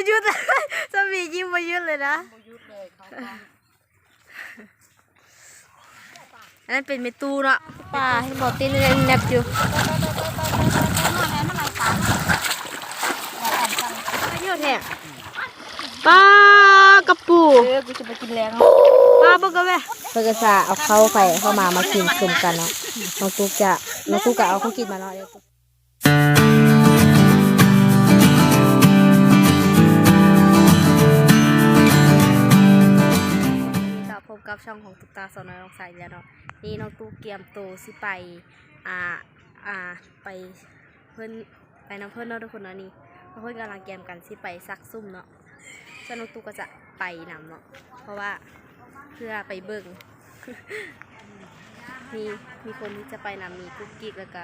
มายุดเลยสมียิ้มมายุดเลยนะบ่หยุดเลยเขาฟังอันนั้นเป็นเมตูเนาะป่าให้บอกตีนเล่นแนบอยู่มายุดแท้ปลากระปูเออกูจะไปกินแรงปลาบกกะแม่เพื่อกษาเอาเข้าไปเข้ามามากินกลุ่มกันเนาะน้องตุ๊กจะน้องตุ๊กก็เอาเขากินมาเนาะ ก็พบกับช่องของตุ๊กตาสาวน้อยลองใส่แล้วเนาะนี่น้องตุ๊กเกียมโตวสิไปอ่าอ่าไปเพิ่นไปน้ำเพิ่นเนาะทุกคนเนาะนี่เพราะเพิ่นกำลังเกียมกันสิไปซักซุ่มเนาะส่วนน้องตุ๊กก็จะไปนำเนาะเพราะว่าเพื่อไปเบิ่งมีมีคนที่จะไปนำมีกุ๊กกิ๊กแล้วก็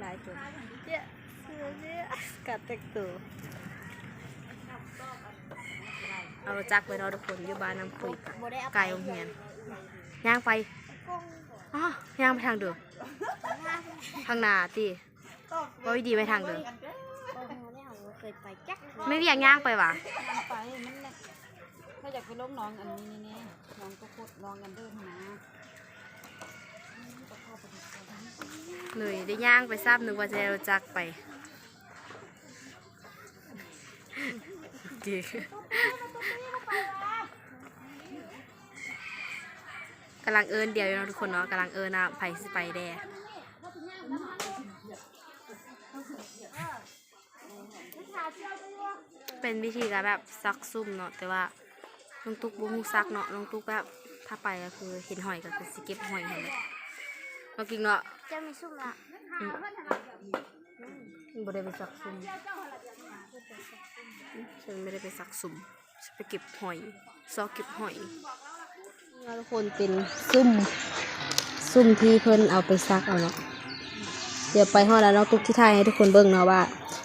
หลายคนเจ๊เสือเจ๊กัดแต่งตัว เอารถจักรไปเนาะทุกคนอยู่บ้านน้ำคุยไกลโรงเรียนย่างไปอ๋อย่างไปทางเดิมทางหนาตีว่าวิดีไปทางเดิมไม่มีอย่างย่างไปวะไปมันแหละถ้าอยากไปลงน้องอันนี้นี่นี่น้องก็โคตรลองกันเดินนะเลยได้ย่างไปทราบนึกว่าจะได้รถจักรไปดี กำลังเอินเดียวอยู่เนาะทุกคนเนาะกำลังเอินนะไผ่สิไปแด่เป็นวิธีการแบบซักซุ่มเนาะแต่ว่าน้องตุ๊กบุ้งซักเนาะน้องตุ๊กแบบถ้าไปก็คือเห็นหอยก็คือสิเก็บหอยเห็นเลยน้องกิ๊กเนาะจะมีซุ่มละอืมบ่ได้ไปซักซุ่มฉันไม่ได้ไปซักซุ่มฉันไปเก็บหอยซอกเก็บหอยนี่ ทุกคนเป็นซุ่มซุ่มที่เพิ่นเอาไปซักเอาเนาะเดี๋ยวไปฮอดแล้วเนาะทุกที่ไทยให้ทุกคนเบิ่งเนาะว่า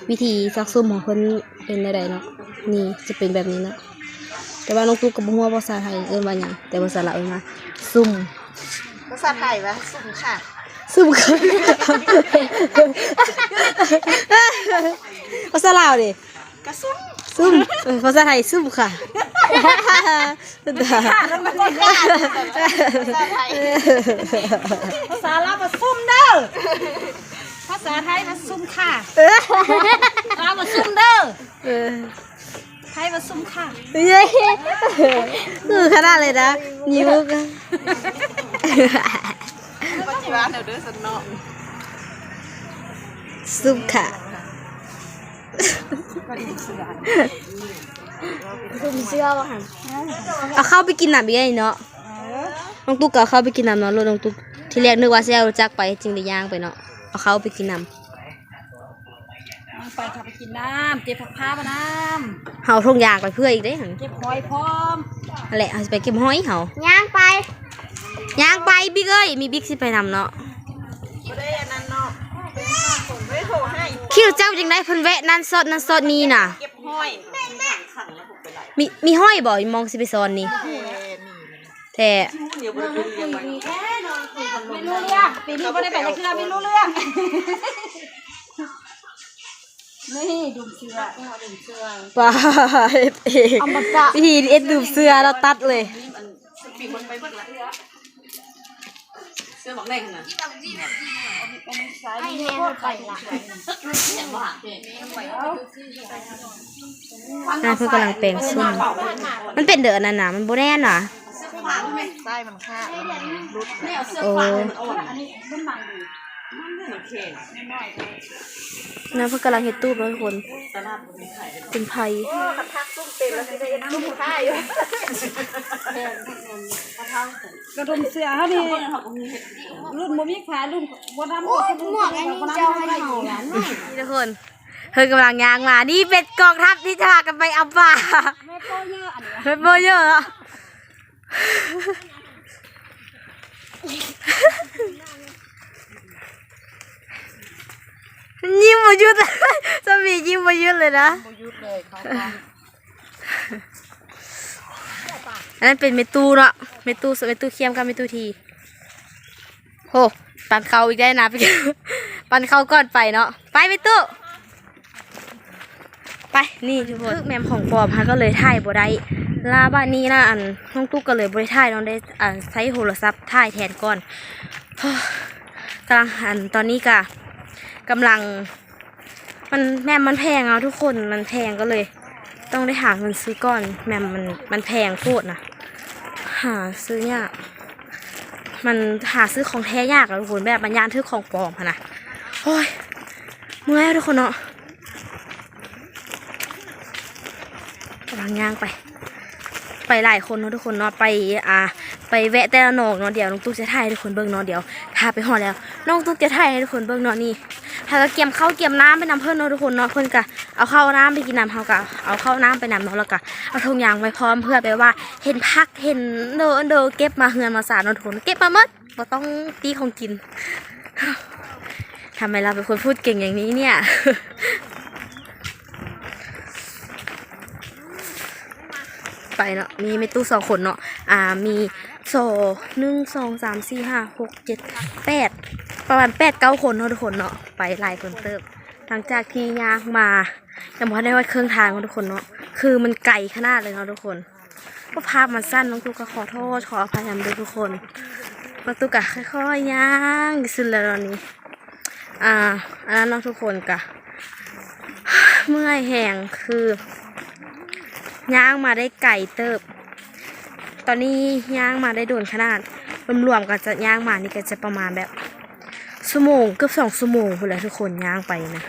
วิธีซักซุ่มของเพิ่นเป็นไดๆเนาะนี่จะเป็นแบบนี้เนาะแต่ว่าน้องตุ๊กกับบ่ฮู้ว่าภาษาไทยเอิ้นว่าหยังแต่ภาษาลาวเอิ้นว่าซุ่มภาษาไทยวะสุ่มค่ะซุ่มค่ะภาษาลาวดิกระซุ่ม ซุ่มเออภาษาไทยซุ่มค่ะสุดาแล้วมันก็ค่ะภาษาไทยภาษาลาวมาซุ่มเด้อภาษาไทยมาซุ่มค่ะลาวมาซุ่มเด้อเออไทยมาซุ่มค่ะเย้คือขนาดเลยนะนิ้วก็ปัจจุบันเดี๋ยวเด้อสนอซุ่มค่ะ ซุ่มเสื้อว่ะเอาเข้าไปกินน้ำอีกไงเนาะน้องตุ๊กก็เอาเข้าไปกินน้ำเนาะรถน้องตุ๊กที่แรกนึกว่าจะเอารถจักรไปจริงได้ย่างไปเนาะเอาเข้าไปกินน้ไปขับไปกินน้ำเจ็บผักผ้ามาน้ำเฮาทงยางไปเพื่ออีกได้หันำเก็บหอยพร้อมนั่นแหละเอาสิไปเก็บหอยเฮาย่างไปย่างไปบิ๊กเอ้ยมีบิ๊กสิไปนำเนาะ คิวเจ้าจังได้เพิ่นแวะนั่นสดนั่นสดนี่น่ะ เก็บหอยขังแล้วผมไปไหลมีมีห้อยบ่มองสิไปซอนนี่เอ็นี่แท้เดี๋ยวไปเรียนไปไม่รู้เรื่องปีนี้ไม่ได้ไปเลยคือไม่รู้เรื่องนี่ดุมเชือดุมเชือปลาเอ็ดเองวิธีเอ็ดดูบเสื้อเราตัดเลยปีคนไปเบิ่งละ เสื้อบอกแรงนะไอแม่ไปละนั่นเพื่อนกำลังแปลงส้มมันเป็นเดือนนั่นน่ะมันโบแน่นน่ะใต้มันค่ารุดโอ้นั่น เพื่อนกำลังเฮ็ดตู้แล้วทุกคนเป็นไผ่กระดุมเสื้อเขานี่รุ่นบ่มีขารุ่นบ่ทำโอ้ยหมวกอันนี้เจ้าให้เห่าหลานหน่อยนี่ทุกคนเพื่อนกำลังยางมา นี่เป็นกองทัพที่จะพากันไปเอาป่าแม่โตเยอะอันนี้เป็นโบเยอะอะ ยิ้มมายุดเลยสามียิ้มมายุดเลยนะบ่หยุดเลยเขาอันนั้นเป็นเมตูเนาะเมตูเมตูเคียมกับเมตูทีโหปันเขาอีกได้นะไปปันเขาก่อนไปเนาะไปเมตูไปนี่ทุกคนแมมของปลอมฮะก็เลยถ่ายบ่ได้ลาบ้านนี้นะอันน้องตุ๊กก็เลยบ่ได้ถ่ายน้องได้อ่าใช้โทรศัพท์ถ่ายแทนก่อนกำลังหันตอนนี้กะ กำลัง มันแมมมันแพงเอาทุกคนมันแพงก็เลย ต้องได้หาเงินซื้อก่อนแมมมันมันแพงโคตรนะหาซื้อยากมันหาซื้อของแท้ยากอะทุกคนแบบมันยานถือของปลอมอะนะโอ้ยเมื่อยทุกคนเนาะกำลังย่างไป ไปหลายคนเนาะทุกคนเนาะไปอ่าไปแวะแต่ละหนองเนาะเดี๋ยวน้องตุ๊กจะถ่ายให้ทุกคนเบิ่งเนาะเดี๋ยวถ้าไปหอดแล้วน้องตุ๊กจะถ่ายให้ทุกคนเบิ่งเนาะนี่ ถ้าก็เกียมข้าวเกียมน้ำไปนำเพื่อนเนาะทุกคนเนาะเพื่อนก็เอาข้าวน้ำไปกินน้ำเขาก็เอาข้าวน้ำไปนำเนาะแล้วก็เอาถุงยางไว้พร้อมเพื่อไปว่า เห็นพักเห็นเดอเดอเก็บมาเฮือนมาสารเนาะทุกคนเก็บมาหมดบ่ต้องตีของกินทำไมเราเป็นคนพูดเก่งอย่างนี้เนี่ยไปเนาะมีไม่ตู้สองคนเนาะอ่ามีโซหนึ่งสองสามสี่ห้าหกเจ็ดแปด ประมาณแปดเก้าคนเนาะทุกคนเนาะไปหลายคนเติบหลังจากที่ย่างมายังพอได้ว่าเครื่องทางเนาะทุกคนเนาะคือมันไกลขนาดเลยเนาะทุกคนก็ภาพมันสั้นน้องตุ๊กก็ขอโทษขออภัยนำด้วยทุกคนน้องตุ๊กก็ค่อยๆย่างสุดแล้วตอนนี้ อ่าอันนั้นเนาะทุกคนกะเมื่อยแหงคือย่างมาได้ไก่เติบ ตอนนี้ย่างมาได้โดนขนาดรวมๆกันจะย่างมานี่ก็จะประมาณแบบ ชั่วโมงเกือบสองชั่วโมงพูดแล้วทุกคนย่างไปนะ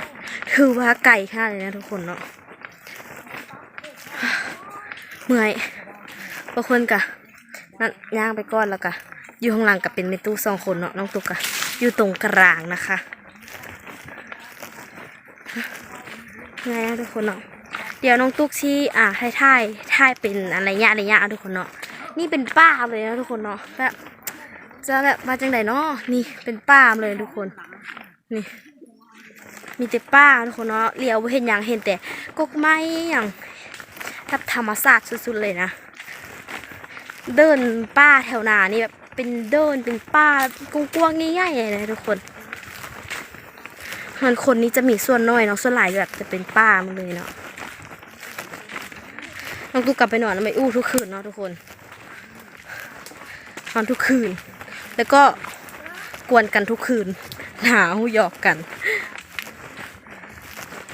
ถือว่าไก่ขนาเลยนะทุกคนเนาะเมื่อยบางคนกะนั่นย่างไปก่อนแล้วกะอยู่ข้างหลังกับเป็นเมตู้สองคนเนาะน้องตุกกะอยู่ตรงกลางนะคะไงนะทุกคนเนาะเดี๋ยวน้องตุ๊กที่อ่าถ่ายถ่ายถ่ายเป็นอะไรเงี้ยอะไรเงี้ยทุกคนเนาะนี่เป็นป้าเลยนะทุกคนเนาะแบบ จะแบบมาจังไหนเนาะนี่เป็นป้ามเลยทุกคน นี่ มีแต่ป้าทุกคนเนาะเลี้ยวเห็นอย่างเห็นแต่กกไม้อย่างแบบธรรมศาสตร์สุดๆเลยนะ เดินป้าแถวนานี่แบบเป็นเดินเป็นป้ากว้างๆง่ายๆเลยนะทุกคนมันคนนี้จะมีส่วนน้อยเนาะส่วนหลายแบบจะเป็นป้ามดเลยเนาะน้องตุ๊กกลับไปนอนแล้วไม่อู้ทุกคืนเนาะทุกคนนอนทุกคืน แล้วก็กวนกันทุกคืนหนาวหยอกกัน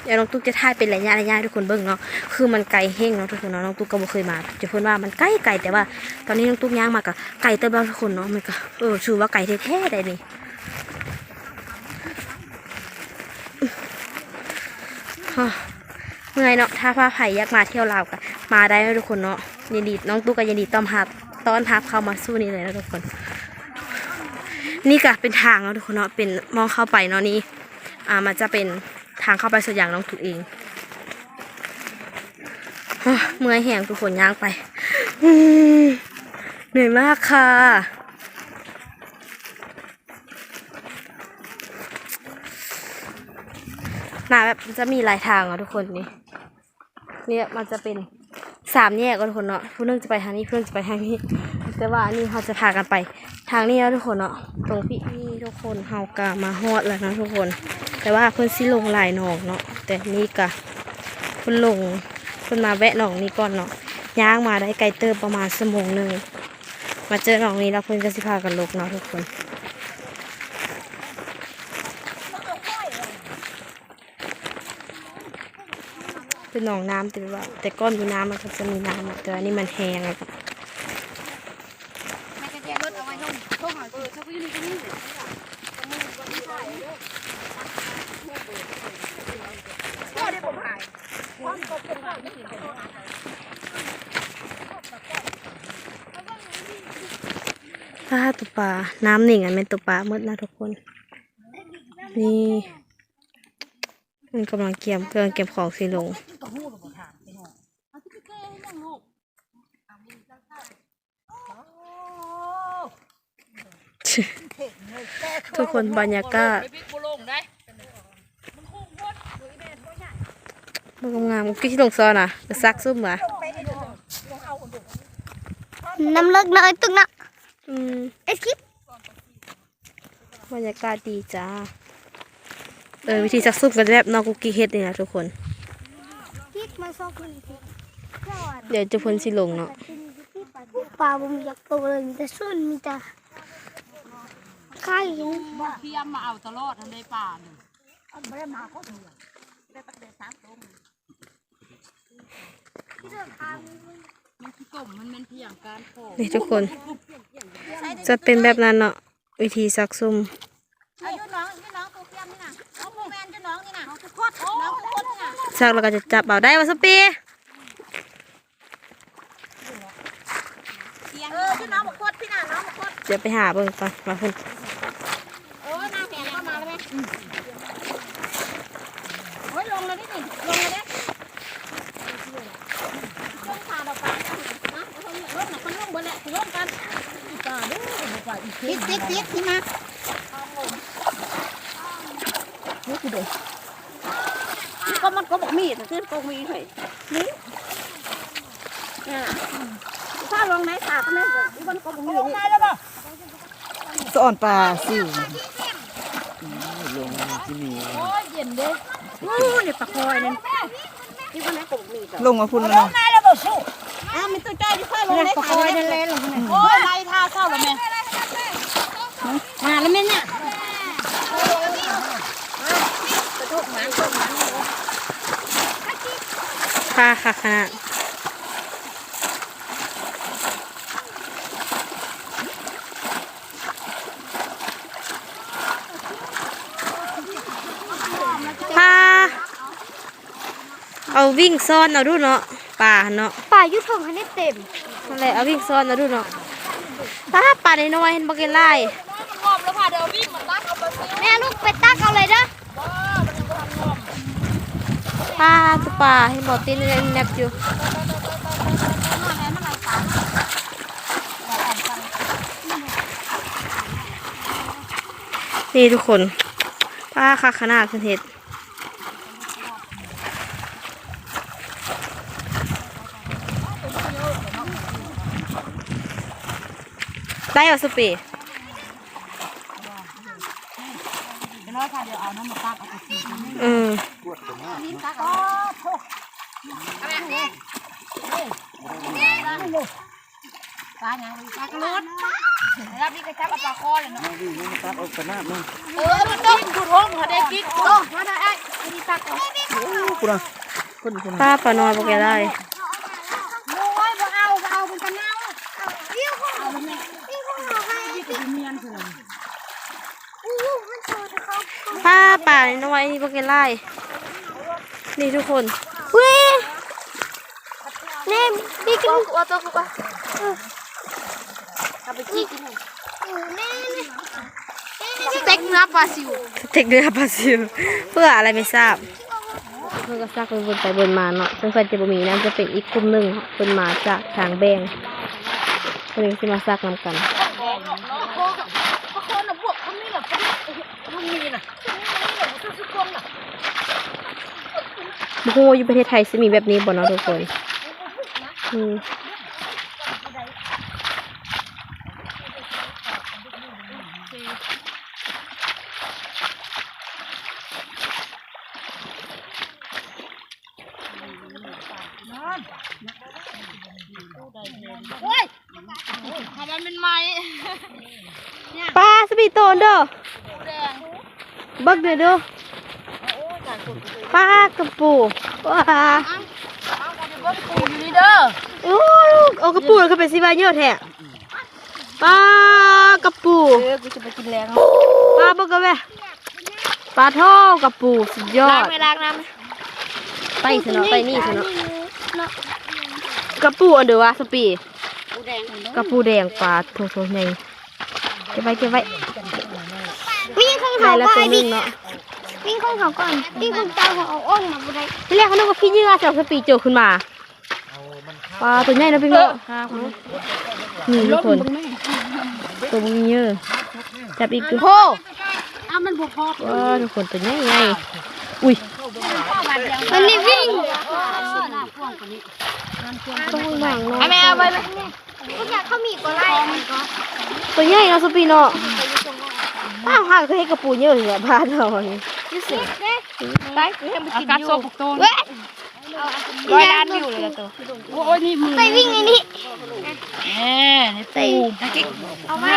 เดี๋ยวน้องตุ๊กจะถ่ายเป็นระยะระยะทุกคนเบิ่งเนาะ คือมันไกลเฮงเนาะทุกคนเนาะน้องตุ๊กก็บ่เคยมา จะพูดว่ามันใกล้ไกลแต่ว่า ตอนนี้น้องตุ๊กย่างมากับไก่เติมแล้วทุกคนเนาะมันก็เออชื่อว่าไก่แท้ๆได้นี่เมื่อยเนาะถ้าพาไผ่ยากมาเที่ยวลาวก็มาได้ทุกคนเนาะยินดีน้องตุ๊กก็ยินดีต้อนรับต้อนรับเข้ามาสู้นี่เลยนะทุกคน นี่ก็เป็นทางเนาะทุกคนเนาะเป็นมองเข้าไปเนาะนี่อ่ามันจะเป็นทางเข้าไปส่วนอย่างน้องตุ๊กเองเมื่อยแหงทุกคนย่างไปเหนื่อยมากค่ะหนาแบบจะมีหลายทางอะทุกคนนี่เนี่ยมันจะเป็นสามแยกก็ทุกคนเนาะผู้นึงจะไปทางนี้ผู้หนึงจะไปทางนี้ แต่ว่าอันนี้เขาจะพากันไป ทางนี้แล้วทุกคนเนาะตรงพี่นี่ทุกคนเฮากะมาฮอดแล้วนะทุกคน แต่ว่าเพื่อนสิลงลายหนองเนาะแต่นี่กะเพื่อนลงเพื่อนมาแวะหนองนี้ก่อนเนาะย่างมาได้ไกลเติบประมาณชั่วโมงหนึ่งมาเจอหนองนี้แล้วเพื่อนก็สิพากันลกเนาะทุกคนเป็นหนองน้ำแต่ว่าแต่ก้อนมีน้ำมันก็จะมีน้ำแต่อันนี้มันแห้งอะครับ แม่จะแจรถเอาไว้ห้องห้องหอยเออถ้าพี่นี่ก็นี่พ่อได้ผมหายความตกเป็นความไม่ถึง ถ้าตัวปลา น้ำหนิ่งอะเป็นตัวปลาเมื่อนะทุกคน นี่มันกำลังเก็บกำลังเก็บของสีลงทุกคนบรรยากาศมันงามๆกิ๊กที่ลงซอน่ะไปซักซุ่มเหรอน้ำเลิกน้อยตึกนะอืมเอ็ดคลิป บรรยากาศดีจ้า เออวิธีซักซุ่มกันแบบนอกกุกกี้เฮ็ดนี่นะทุกคนคลิปมาซอกมันอีกทีเจ้าอันเดี๋ยวจะพ้นสิลงเนาะปลาบ่มีอยากโตเลยมีแต่ส่วนมีแต่ไข่นี่เทียมมาเอาตลอดทันได้ป่าหนึ่งมันคือต้มมันเป็นเพียงการโขกนี่ทุกคน จะเป็นแบบนั้นเนาะ วิธีซักซุ่มอายุน้องอายุน้องตัวเทียมนี่นะน้องโมแมนอายุน้องนี่นะน้องคือโคตรน้องคือโคตรนี่นะซักแล้วก็จะจับเอาได้วาสปีเอออายุน้องบอกโคตรพี่น่ะน้องบอกโคตรเดี๋ยวไปหาเบิ่งก่อนมาเพิ่น โอ้ยนางแขนเข้ามาแล้วไหมโอ้ยลงแล้วนี่นี่ลงแล้วเนี่ยลงขาดออกไปนะเอาลงเนี่ยลงน่ะมันลงบนแหละถึงลงกันป่าดูป่าอีกติดติดติดนี่มานี่คือเด็กนี่ก็มันก็บอก มีดขึ้นก็มีเถอะนี่เนี่ยถ้าลงไหนขาก็ไม่เกิดมันก็บอกมีดนี่สอนปลาสิโอ้ยเย็นเด้อู้นี่ปลาคอยนี่นี่คนไหนก็บอกมีดลงมาพุ่นแล้วเนาะอ้าวมีตัวใจที่ข้าลงในขาเลยเล่นๆโอ้ยไล่ท่าเศร้าแล้วแม่มาแล้วแม่เนี่ย ค่าค่ะขนาดพาเอาวิ่งซ่อนเอาดูเนาะป่าเนาะปลายุทธงให้ได้เต็มนั่นแหละเอาวิ่งซ่อนเอาดูเนาะตาป่าน้อยๆเห็นบ่เกินไล่มันงอมแล้วค่ะเดี๋ยววิ่งมันตักเอาไปเสียแม่ลูกไปตักเอาเลยเด้อ ป่าคือป่าเห็นบ่ตีนแนบอยู่นี่ทุกคนป้าค่ะขนาดเพิ่นเฮ็ดได้เหรอสุปี น้อยค่ะเดี๋ยวเอาน้ำมาตักเอาไปสี เออ ตักอ๋อโถอะไรนี่ปลาอย่างปลากระโดด แล้วพี่ก็จับเอาปลาคอเลยเนาะเออมันต้องดูดห้องค่ะได้กิ๊กโอ้มาได้ไอ้ที่ตักเอาพุ่นนะพุ่นพุ่นป้าป่าน้อยบอกแกได้โอ้ยบ่เอาบ่เอาเป็นกันเน่ายิ้วของเรายิ้วของเราให้เมียนคืออู้มันโชว์เขาป้าป่าน้อยบอกแกไล่นี่ทุกคนเว้ยแม่พี่กินว่าตัวคือว่าเอาไปจี้กินแม่นี่ สเต็กเนื้อปลาซิวสเต็กเนื้อปลาซิวเพื่ออะไรไม่ทราบเพื่อก็ซักไปบนไปบนมาเนาะซึ่งเพื่อนจะบ่มีนั่นจะเป็นอีกกลุ่มหนึ่งเนาะเพิ่นมาจากทางแบงเพิ่นสิมาซักนำกันพวกคนน่ะพวกคนนี้น่ะคนนี้น่ะบ่ฮู้ว่าอยู่ประเทศไทยสิมีแบบนี้บ่เนาะทุกคนอืม โอ้ยทำมันเป็นไม้ ปลาสปีโตนเด้อ แดง บักเด้อเด้อปลากระปูว้าเอาไปเบิ้งปูอยู่นี่เด้อโอ้ลูกเอากระปูแล้วก็เป็นสิว่าเยอะแท้ปลากระปูเออกูจะไปกินแรงปลาเบิกกะแม่ปลาท่อกระปูสุดยอล้างดไม่ล้างน้ไปเถอะเนาะไปนี่เถอะเนาะกระปูอันเดียววะสปีำปูแดงกระปูแดงปลาโถโถใหญ่เก็บไว้เก็บไว้วิ่งของได้ เขาแล้วก็ตัวไอ้หนึวิ่งเนาะวิ่งของเขาก่อนวิ่งของเจ้าเขาเอาอ้องมาบุได้ที่แรกเขานึกว่าขี้เหยื่อจากสปีโจขึ้นมาปลาตัวใหญ่นะพี่เนาะนี่ทุกคนตัวมึงเยอะจับอีกตัวโหอามันบวกพอว้าทุกคนตัวใหญ่ใหญ่อุ้ยมันนี่วิ่งต้องหวังเนาะเอแม่เอาไปเลยก็อยากเข้ามีก็ไล่ตัวใหญ่เนาะสปีเนาะ ป้าพาเคยให้กระปูเยอะเหรอพาเราเนี่ยยูสิเด้ไปให้มันกินอยู่เว้ยมร้อยล้านวิวเลยละตัวโอ้ยนี่มือไปวิ่งในนี้แม่นี่ปู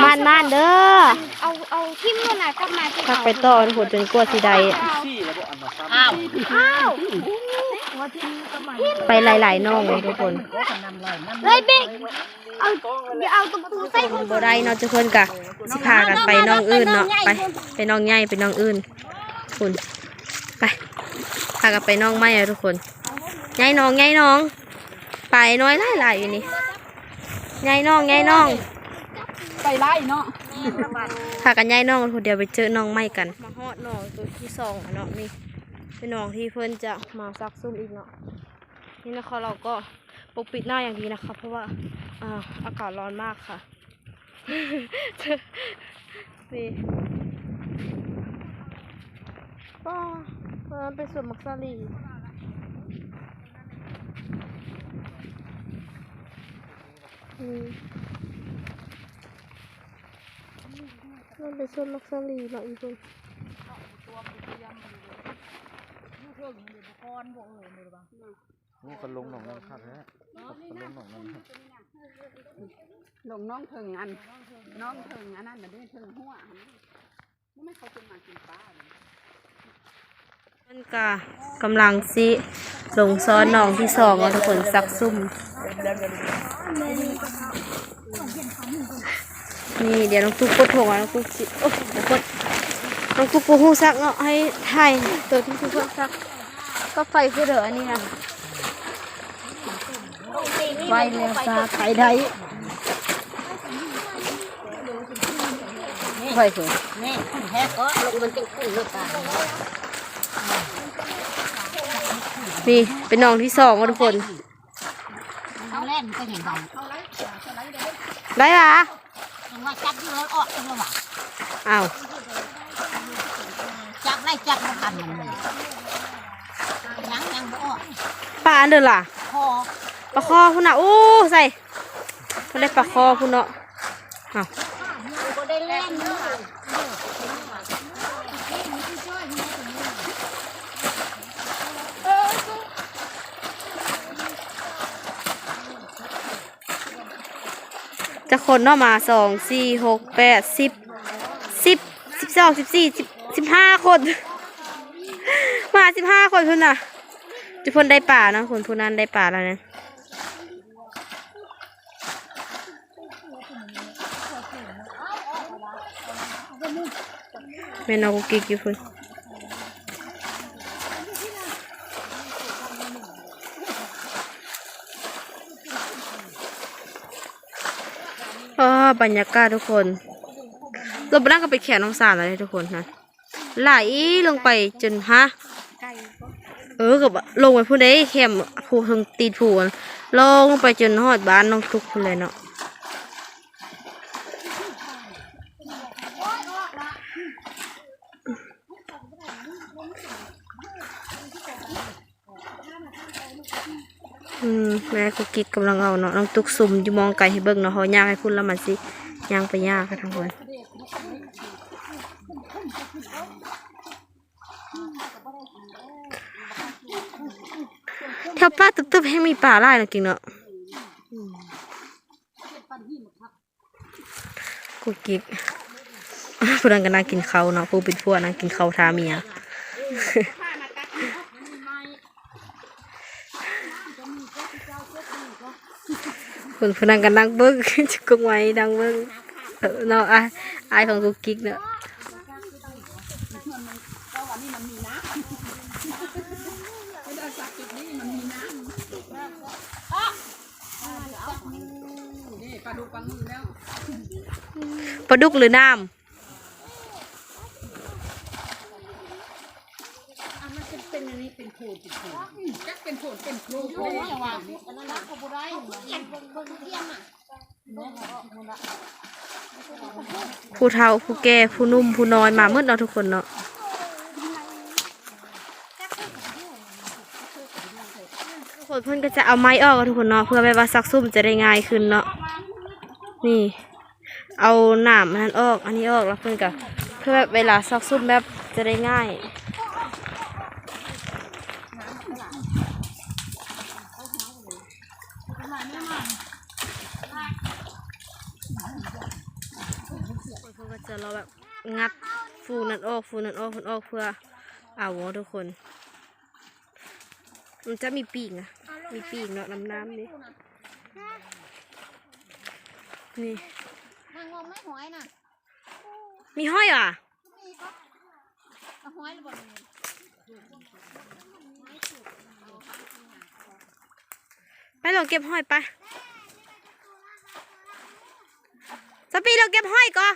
มันมันเด้อเอาเอาทิมนู่นน่ะกลับมาที่พักไปต่อทุกคนจนกลัวสิได้อ้าวอ้าวไปหลายๆน้องเลยทุกคนเฮ้ยบิ๊ก เอาเดี๋ยวเอาตะปูใส่ของบ่ได้เนาะทุกคนกะสิพากันไปน้องอื่นเนาะไปไปน้องใหญ่ไปน้องอื่นคุณไปพากันไปน้องไม่อะทุกคนใหญ่น้องใหญ่น้อง ไปน้อยหลายๆอยู่นี่ใหญ่น้องใหญ่น้องไปไล่เนาะพากันย้ายน้องคนเดียวไปเจอน้องไม่กันมาฮอดน้องตัวที่สองเนาะนี่เป็นน้องที่เพิ่อนจะมาซักซุ่มอีกเนาะนี่นะคะเราก็ ปกปิดหน้าอย่างดีนะคะ เพราะว่าอ่าอากาศร้อนมากค่ะนี่ก็เออเป็นสวนมักซาลีอืมมันเป็นส่วนลักษณะเนาะอีกคนโอ้กันลงหนองน้ำคักแท้กัน ลงหนองน้ำคักลงน้องเถิงอัน น้องเถิงอันนั้นน่ะเด้เถิงหัวอันนั้นมันไม่เขาจะมากินปลาเลยมันกะกำลังสิลงซ้อนน้องที่สองแล้วทุกคนซักซุ่มนี่เดี๋ยวน้องตุ๊กกดโถงอะน้องตุ๊กสิโอ้เดี๋ยวกดน้องตุ๊กกูหูซักเนาะให้ถ่ายตัวที่ตุ๊กซัก ก็ไฟคือเด้ออันนี้นะ ไฟแล้วซาไฟได้ไฟคือนี่แท้ก็ลงมันจึงขึ้นลูกตานี่เป็นน้องที่สองว่ะทุกคนเอาแล่นก็เห็นได้ได้ปะยังว่าจับอยู่แล้วออกจังว่าอ้าวจับไล่จับมาทันมันเลยยังยังบ่ออกปลาอันเดินล่ะคอ ปลาคอพุ่นน่ะโอ้ใส่เขาได้ปลาคอพุ่นเนาะอ้าวก็ได้เล่นเนาจะคนเนาะมาสองสี่หกแปดสิบสิบสิบสองสิบสี่สิบสิบห้าคน มาสิบห้าคนพุ่นน่ะจุพนได้ป่าเนาะคนผู้นั้นได้ป่าแล้วเนี่ย แม่นเอากุกกิกอยู่พุ่นอ่าบรรยากาศทุกคนเราไปนั่งก็ไปแขนน้องสารอะไรทุกคนนะไหลลงไปจนฮะเออกับลงไปพูดได้แคมผูทางตีนผูนลงไปจนหอดบ้านน้องทุกคนเลยเนาะอื มแม่กุกกิกกำลังเอาเนาะน้องตุกซุ่มอยู่มองไกลให้เบิ่งเนาะเขาย่างให้พุ่นแล้วมันสิย่างไปย่างกันทั้งวันแถวป้าตึบๆให้มีป่าไร่เนาะกิงเนาะกุกกิกพวกนั้นก็นั่งกินข้าวเนาะผู้เป็นพวกนั่งกินข้าวทาเมีย คนพนังกันดังเบิ้งจุกงไว้ดังเบิ้งเออนาะอไอของกุกกิ๊กเนาะปลาดุกหรือน้ำ จักเป็นโผดเป็นโครกเลยำผู้เฒ่าผู้แก่ผู้นุ่มผู้น้อยมาเมื่อเนาะทุกคนเนาะทุกคนเพื่อนก็จะเอาไม้ออกทุกคนเนาะเพื่อแบบว่าซักซุ่มจะได้ง่ายขึ้นเนาะนี่ เอาหนามนนั้นออก อันนี้ออกแล้วเพื่อนก็เพื่อแบบเวลาซักซุ่มแบบจะได้ง่าย จะเรา แบบงัดฟูนั่นออกฟูนั่นออกฟูนออกเพื่อเอาวะทุกคน มันจะมีปีกนะมีปีกเนาะน้ำน้ำนี่นี่นางงมไม่หอยน่ะ มีห้อยอะมีก็เอาหอยหรือเปล่าไปเราเก็บห้อยไป สปีเราเก็บห้อยก่อน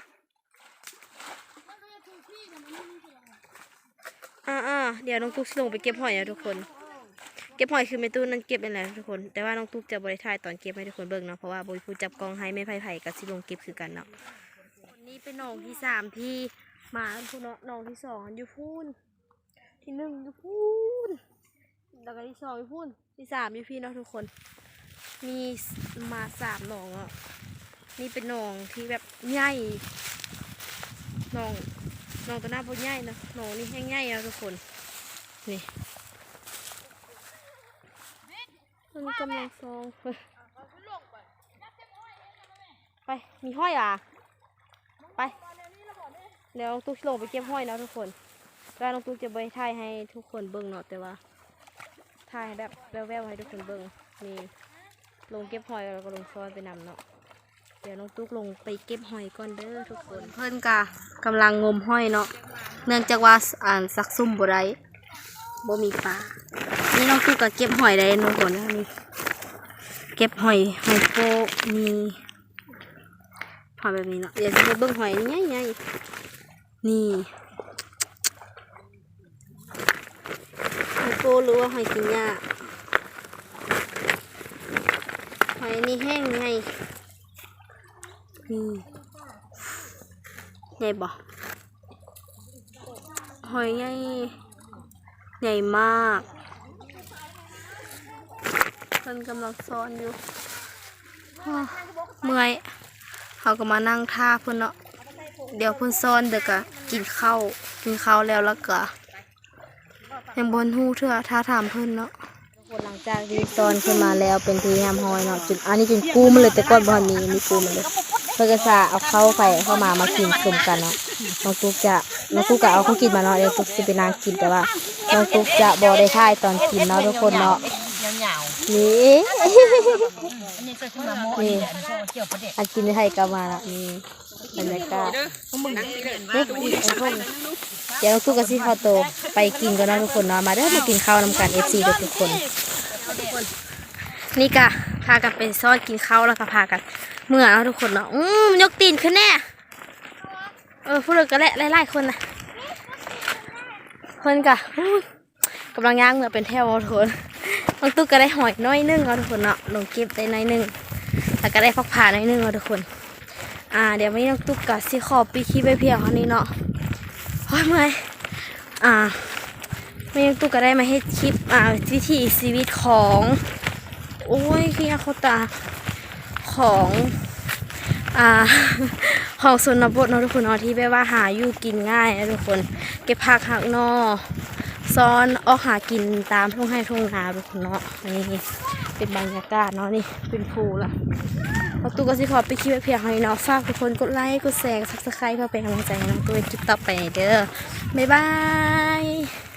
อ่าอ่าเดี๋ยวน้องตุ๊กสิลงไปเก็บหอยนะทุกคน เก็บหอยคือเมตู้นั่นเก็บเป็นไรทุกคน แต่ว่าน้องตุ๊กจะบริถายตอนเก็บให้ทุกคนเบิ่งเนาะ เพราะว่าบริผู้จับกองให้ไม่ไผ่ไผ่กับสิลงเก็บคือกันเนาะคนนี้เป็นน้องที่สามที่มาพูนเนาะน้องที่สองอยู่พูนที่หนึ่งอยู่พูนแล้วก็ที่สองอยู่พูนที่สามอยู่พี่เนาะทุกคน มีมาสามหนองอะนี่เป็นหนองที่แบบใหญ่หนอง นองตัวหน้าพอใหญ่นะหนองนี่แห้งใหญ่อะทุกคน นี่มันกำลังซองไป มีห้อยอะ ไป เดี๋ยวน้องตุ๊กลงไปเก็บห้อยนะทุกคนแล้วน้องตุ๊กจะไปถ่ายให้ทุกคนเบิ่งเนาะแต่ว่าถ่ายให้แบบแววๆให้ทุกคนเบิ่งนี่ลงเก็บหอยแล้วก็ลงซอยไปนำเนาะ เดี๋ยวน้องตุ๊กลงไปเก็บหอยก่อนเด้อทุกคน เพื่อนกะกำลังงมหอยเนาะ เนื่องจากว่าอ่านซักซุ่มบ่ได้บ่มีปลา นี่น้องตุ๊กก็เก็บหอยได้ทุกคนนะนี่เก็บหอยหอยโปมีหอยแบบนี้เนาะเดี๋ยวจะไปเบิ่งหอยนี่ใหญ่นี่หอยโปหรือว่าหอยกินหญ้าหอยนี่แห้งไง นี่ใหญ่บ่หอยใหญ่ใหญ่มากเพิ่นกำลังซ้อนอยู่อ้อเมื่อยเขาก็มานั่งท่าเพิ่นเนาะเดี๋ยวเพิ่นซ้อนเดี๋ยวก็กินข้าวกินข้าวแล้วแล้วก็ยังบนหูเถื่อท่าถามเพิ่นเนาะ คนหลังจากที่ตอนขึ้นมาแล้วเป็นทีแฮมฮอยเนาะจุดอันนี้จุดกู้มันเลยแต่ก่อนบอลมีมีกู้มันเลยเพื่อกษาเอาเข้าไข่เข้ามามากินกลุ่มกันเนาะน้องตุ๊กจะน้องตุ๊กก็เอาเขากินมาเนาะเดี๋ยวตุ๊กจะไปนางกินแต่ว่าน้องตุ๊กจะบอได้ท่ายตอนกินเนาะทุกคนเนาะยาวนี่ๆอันนี้ก็ขึ้นมาโม่นี่อันนี้ก็เกี่ยวประเด็นอันกินไทยก็มาละนี่ บรรยากาศนี่กินไอ้พวกนี้เดี๋ยวน้องตุ๊กกับซีข้าวโตไปกินกันเนาะทุกคนเนาะมาเด้อมากินข้าวนำกันเอฟซีทุกคน นี่กะพากันไปซอยกินข้าวแล้วก็พากันเมื่อเอาทุกคนเนาะอืมยกตีนขึ้นแน่เออพูดเลยก็แหละหลายๆคนนะคนกะอุ้ยกำลังย่างเมื่อเป็นแถวเอาทุกคนน้องตุ๊กก็ได้หอยน้อยหนึงเอาทุกคนเนาะลงเก็บได้น้อยหนึงแล้วก็ได้พักผ่าน้อยหนึงเอาทุกคน อ่า เดี๋ยววันนี้น้องตุกกะสิขอบปีคีไปเพียงเท่านี้เนาะโอ้ยเมื่อยอ่าวันนี้องตุกก็ได้มาให้คลิปอ่าวิถีชีวิตของ โอ้ยขี้ยาโคตาของอ่าของสนบทเนาะทุกคนเนาะที่แบบว่าหาอยู่กินง่ายนะทุกคน เก็บผักหักนอซ้อนออกหากินตามทุ่งไร่ทุ่งนาทุกคนเนาะนี่เป็นบรรยากาศเนาะนี่เป็นภูละ เอาตู้ก็สิขอไปคลิปไปเพียงเท่านี้เนาะฝากทุกคนกดไลค์กดแชร์ซับสไครต์เพื่อเป็นกำลังใจให้น้องตัวในคลิปต่อไปเด้อบ๊ายบาย